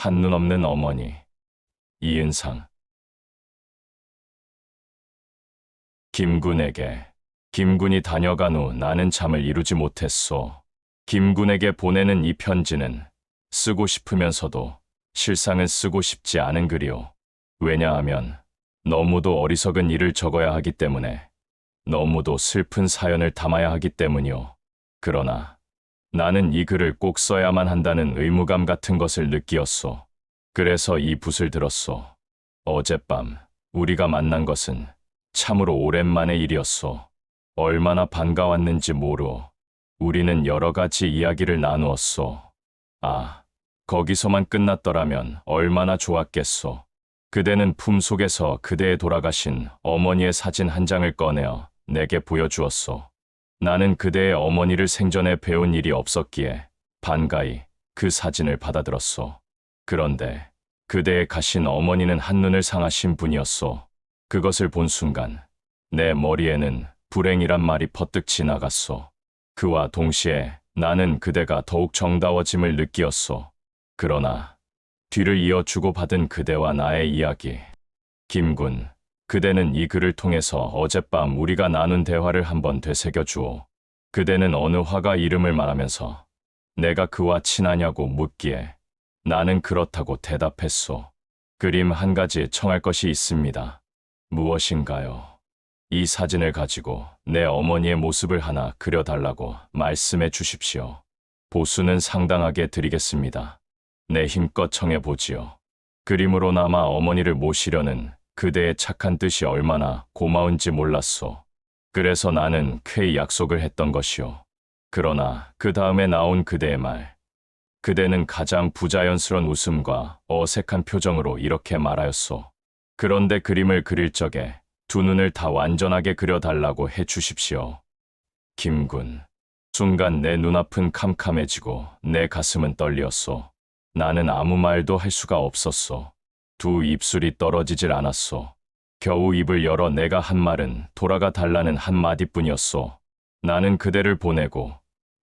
한눈 없는 어머니. 이은상. 김군에게. 김군이 다녀간 후 나는 잠을 이루지 못했소. 김군에게 보내는 이 편지는 쓰고 싶으면서도 실상은 쓰고 싶지 않은 글이오. 왜냐하면 너무도 어리석은 일을 적어야 하기 때문에 너무도 슬픈 사연을 담아야 하기 때문이오. 그러나 나는 이 글을 꼭 써야만 한다는 의무감 같은 것을 느끼었소. 그래서 이 붓을 들었소. 어젯밤 우리가 만난 것은 참으로 오랜만의 일이었소. 얼마나 반가웠는지 모르오. 우리는 여러 가지 이야기를 나누었소. 아, 거기서만 끝났더라면 얼마나 좋았겠소. 그대는 품속에서 그대의 돌아가신 어머니의 사진 한 장을 꺼내어 내게 보여주었소. 나는 그대의 어머니를 생전에 배운 일이 없었기에 반가이 그 사진을 받아들었소. 그런데 그대의 가신 어머니는 한눈을 상하신 분이었소. 그것을 본 순간 내 머리에는 불행이란 말이 퍼뜩 지나갔소. 그와 동시에 나는 그대가 더욱 정다워짐을 느끼었소. 그러나 뒤를 이어 주고받은 그대와 나의 이야기. 김군, 그대는 이 글을 통해서 어젯밤 우리가 나눈 대화를 한번 되새겨 주오. 그대는 어느 화가 이름을 말하면서 내가 그와 친하냐고 묻기에 나는 그렇다고 대답했소. 그림 한 가지 청할 것이 있습니다. 무엇인가요? 이 사진을 가지고 내 어머니의 모습을 하나 그려달라고 말씀해 주십시오. 보수는 상당하게 드리겠습니다. 내 힘껏 청해보지요. 그림으로나마 어머니를 모시려는 그대의 착한 뜻이 얼마나 고마운지 몰랐소. 그래서 나는 쾌히 약속을 했던 것이오. 그러나 그 다음에 나온 그대의 말. 그대는 가장 부자연스런 웃음과 어색한 표정으로 이렇게 말하였소. 그런데 그림을 그릴 적에 두 눈을 다 완전하게 그려달라고 해 주십시오. 김군. 순간 내 눈앞은 캄캄해지고 내 가슴은 떨리었소. 나는 아무 말도 할 수가 없었소. 두 입술이 떨어지질 않았소. 겨우 입을 열어 내가 한 말은 돌아가 달라는 한마디뿐이었소. 나는 그대를 보내고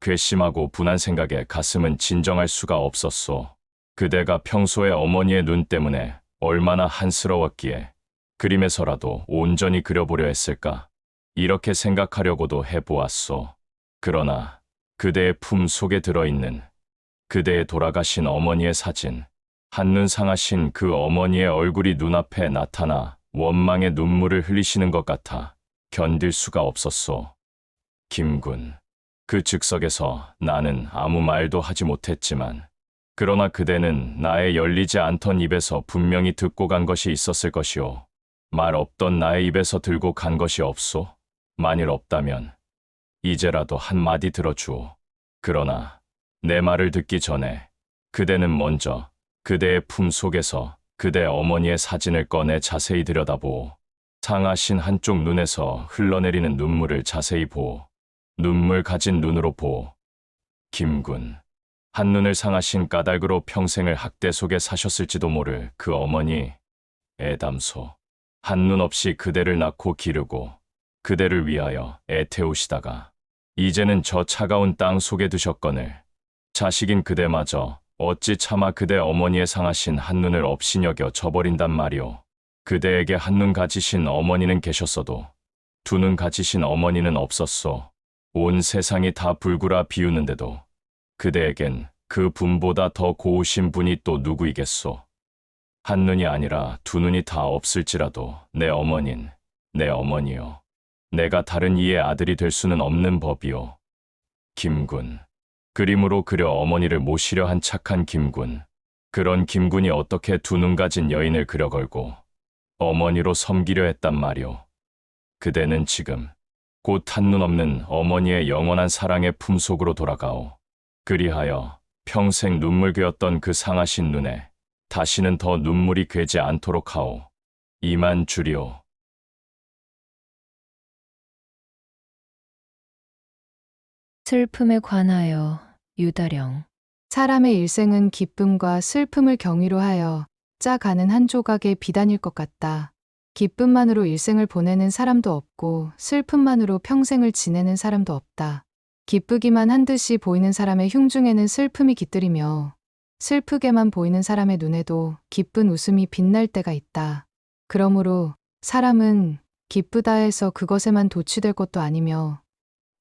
괘씸하고 분한 생각에 가슴은 진정할 수가 없었소. 그대가 평소에 어머니의 눈 때문에 얼마나 한스러웠기에 그림에서라도 온전히 그려보려 했을까. 이렇게 생각하려고도 해보았소. 그러나 그대의 품 속에 들어있는 그대의 돌아가신 어머니의 사진, 한눈 상하신 그 어머니의 얼굴이 눈앞에 나타나 원망의 눈물을 흘리시는 것 같아 견딜 수가 없었소. 김군. 그 즉석에서 나는 아무 말도 하지 못했지만, 그러나 그대는 나의 열리지 않던 입에서 분명히 듣고 간 것이 있었을 것이오. 말 없던 나의 입에서 들고 간 것이 없소. 만일 없다면, 이제라도 한마디 들어주오. 그러나, 내 말을 듣기 전에, 그대는 먼저 그대의 품 속에서 그대 어머니의 사진을 꺼내 자세히 들여다보오. 상하신 한쪽 눈에서 흘러내리는 눈물을 자세히 보오. 눈물 가진 눈으로 보오. 김군. 한눈을 상하신 까닭으로 평생을 학대 속에 사셨을지도 모를 그 어머니. 애담소. 한눈 없이 그대를 낳고 기르고 그대를 위하여 애태우시다가 이제는 저 차가운 땅 속에 두셨거늘 자식인 그대마저 어찌 차마 그대 어머니의 상하신 한눈을 없이 여겨 저버린단 말이오. 그대에게 한눈 가지신 어머니는 계셨어도 두 눈 가지신 어머니는 없었소. 온 세상이 다 불구라 비우는데도 그대에겐 그 분보다 더 고우신 분이 또 누구이겠소. 한눈이 아니라 두 눈이 다 없을지라도 내 어머닌, 내 어머니요. 내가 다른 이의 아들이 될 수는 없는 법이오. 김군. 그림으로 그려 어머니를 모시려 한 착한 김군. 그런 김군이 어떻게 두 눈 가진 여인을 그려 걸고 어머니로 섬기려 했단 말이오. 그대는 지금 곧 한눈 없는 어머니의 영원한 사랑의 품속으로 돌아가오. 그리하여 평생 눈물 괴었던 그 상하신 눈에 다시는 더 눈물이 괴지 않도록 하오. 이만 주리오. 슬픔에 관하여 유다령 사람의 일생은 기쁨과 슬픔을 경위로 하여 짜가는 한 조각의 비단일 것 같다. 기쁨만으로 일생을 보내는 사람도 없고 슬픔만으로 평생을 지내는 사람도 없다. 기쁘기만 한 듯이 보이는 사람의 흉중에는 슬픔이 깃들이며 슬프게만 보이는 사람의 눈에도 기쁜 웃음이 빛날 때가 있다. 그러므로 사람은 기쁘다 해서 그것에만 도취될 것도 아니며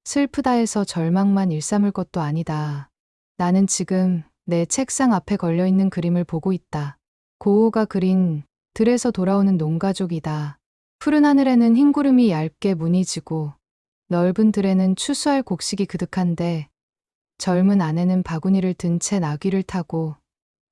슬프다 해서 절망만 일삼을 것도 아니다. 나는 지금 내 책상 앞에 걸려 있는 그림을 보고 있다. 고우가 그린 들에서 돌아오는 농가족이다. 푸른 하늘에는 흰 구름이 얇게 무늬지고 넓은 들에는 추수할 곡식이 그득한데 젊은 아내는 바구니를 든 채 나귀를 타고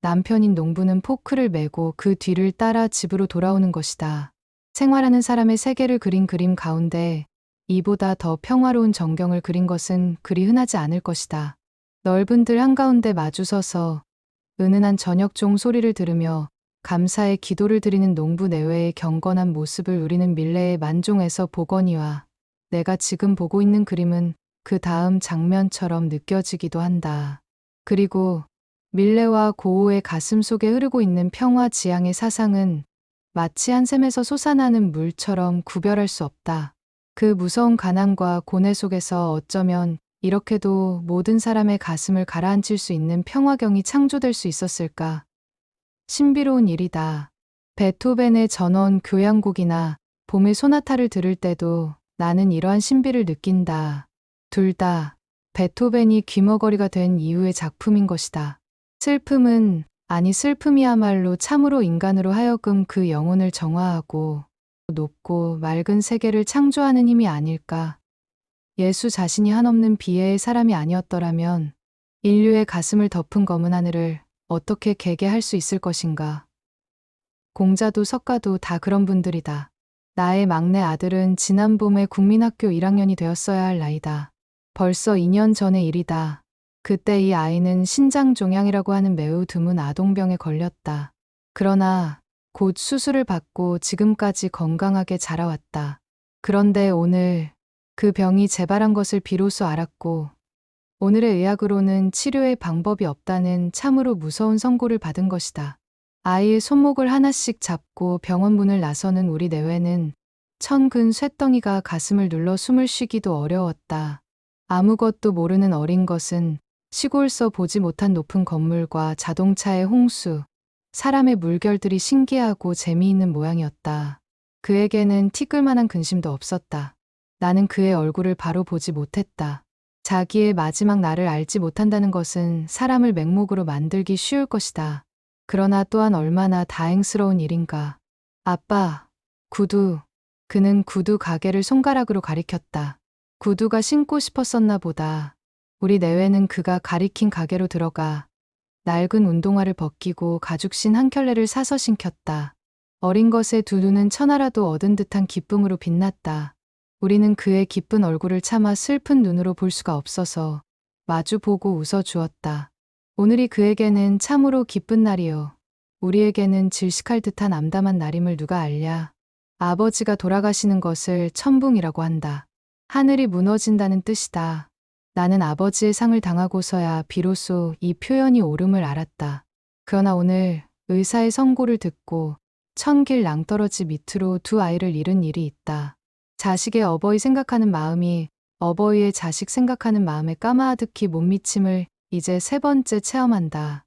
남편인 농부는 포크를 메고 그 뒤를 따라 집으로 돌아오는 것이다. 생활하는 사람의 세계를 그린 그림 가운데 이보다 더 평화로운 전경을 그린 것은 그리 흔하지 않을 것이다. 넓은 들 한가운데 마주서서 은은한 저녁종 소리를 들으며 감사의 기도를 드리는 농부 내외의 경건한 모습을 우리는 밀레의 만종에서 보거니와 내가 지금 보고 있는 그림은 그 다음 장면처럼 느껴지기도 한다. 그리고 밀레와 고우의 가슴 속에 흐르고 있는 평화 지향의 사상은 마치 한 샘에서 솟아나는 물처럼 구별할 수 없다. 그 무서운 가난과 고뇌 속에서 어쩌면 이렇게도 모든 사람의 가슴을 가라앉힐 수 있는 평화경이 창조될 수 있었을까? 신비로운 일이다. 베토벤의 전원 교향곡이나 봄의 소나타를 들을 때도 나는 이러한 신비를 느낀다. 둘 다 베토벤이 귀머거리가 된 이후의 작품인 것이다. 슬픔은 아니 슬픔이야말로 참으로 인간으로 하여금 그 영혼을 정화하고 높고 맑은 세계를 창조하는 힘이 아닐까. 예수 자신이 한없는 비애의 사람이 아니었더라면 인류의 가슴을 덮은 검은 하늘을 어떻게 개개할 수 있을 것인가. 공자도 석가도 다 그런 분들이다. 나의 막내 아들은 지난 봄에 국민학교 1학년이 되었어야 할 나이다. 벌써 2년 전의 일이다. 그때 이 아이는 신장 종양이라고 하는 매우 드문 아동병에 걸렸다. 그러나 곧 수술을 받고 지금까지 건강하게 자라왔다. 그런데 오늘 그 병이 재발한 것을 비로소 알았고 오늘의 의학으로는 치료의 방법이 없다는 참으로 무서운 선고를 받은 것이다. 아이의 손목을 하나씩 잡고 병원 문을 나서는 우리 내외는 천근 쇳덩이가 가슴을 눌러 숨을 쉬기도 어려웠다. 아무것도 모르는 어린 것은 시골서 보지 못한 높은 건물과 자동차의 홍수, 사람의 물결들이 신기하고 재미있는 모양이었다. 그에게는 티끌만한 근심도 없었다. 나는 그의 얼굴을 바로 보지 못했다. 자기의 마지막 날을 알지 못한다는 것은 사람을 맹목으로 만들기 쉬울 것이다. 그러나 또한 얼마나 다행스러운 일인가. 아빠, 구두. 그는 구두 가게를 손가락으로 가리켰다. 구두가 신고 싶었었나 보다. 우리 내외는 그가 가리킨 가게로 들어가 낡은 운동화를 벗기고 가죽신 한 켤레를 사서 신켰다. 어린 것의 두 눈은 천하라도 얻은 듯한 기쁨으로 빛났다. 우리는 그의 기쁜 얼굴을 차마 슬픈 눈으로 볼 수가 없어서 마주 보고 웃어 주었다. 오늘이 그에게는 참으로 기쁜 날이요. 우리에게는 질식할 듯한 암담한 날임을 누가 알랴. 아버지가 돌아가시는 것을 천붕이라고 한다. 하늘이 무너진다는 뜻이다. 나는 아버지의 상을 당하고서야 비로소 이 표현이 옳음을 알았다. 그러나 오늘 의사의 선고를 듣고 천길 낭떠러지 밑으로 두 아이를 잃은 일이 있다. 자식의 어버이 생각하는 마음이 어버이의 자식 생각하는 마음에 까마득히 못 미침을 이제 세 번째 체험한다.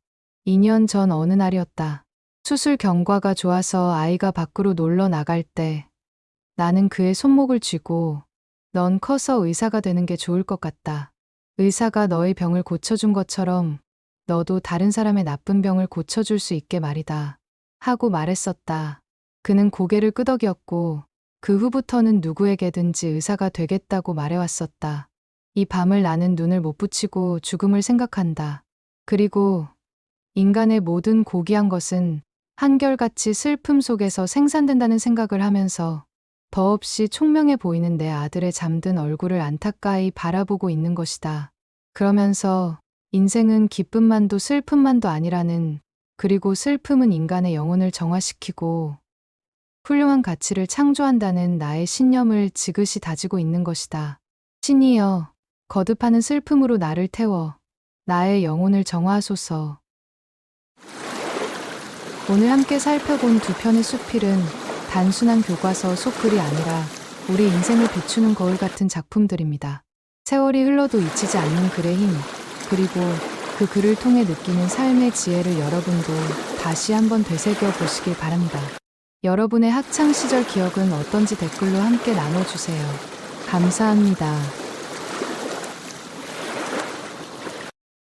2년 전 어느 날이었다. 수술 경과가 좋아서 아이가 밖으로 놀러 나갈 때 나는 그의 손목을 쥐고 넌 커서 의사가 되는 게 좋을 것 같다. 의사가 너의 병을 고쳐준 것처럼 너도 다른 사람의 나쁜 병을 고쳐줄 수 있게 말이다. 하고 말했었다. 그는 고개를 끄덕였고 그 후부터는 누구에게든지 의사가 되겠다고 말해왔었다. 이 밤을 나는 눈을 못 붙이고 죽음을 생각한다. 그리고 인간의 모든 고귀한 것은 한결같이 슬픔 속에서 생산된다는 생각을 하면서 더없이 총명해 보이는 내 아들의 잠든 얼굴을 안타까이 바라보고 있는 것이다. 그러면서 인생은 기쁨만도 슬픔만도 아니라는 그리고 슬픔은 인간의 영혼을 정화시키고 훌륭한 가치를 창조한다는 나의 신념을 지그시 다지고 있는 것이다. 신이여, 거듭하는 슬픔으로 나를 태워 나의 영혼을 정화하소서. 오늘 함께 살펴본 두 편의 수필은 단순한 교과서 속글이 아니라 우리 인생을 비추는 거울 같은 작품들입니다. 세월이 흘러도 잊히지 않는 글의 힘, 그리고 그그 글을 통해 느끼는 삶의 지혜를 여러분도 다시 한번 되새겨 보시길 바랍니다. 여러분의 학창 시절 기억은 어떤지 댓글로 함께 나눠주세요. 감사합니다.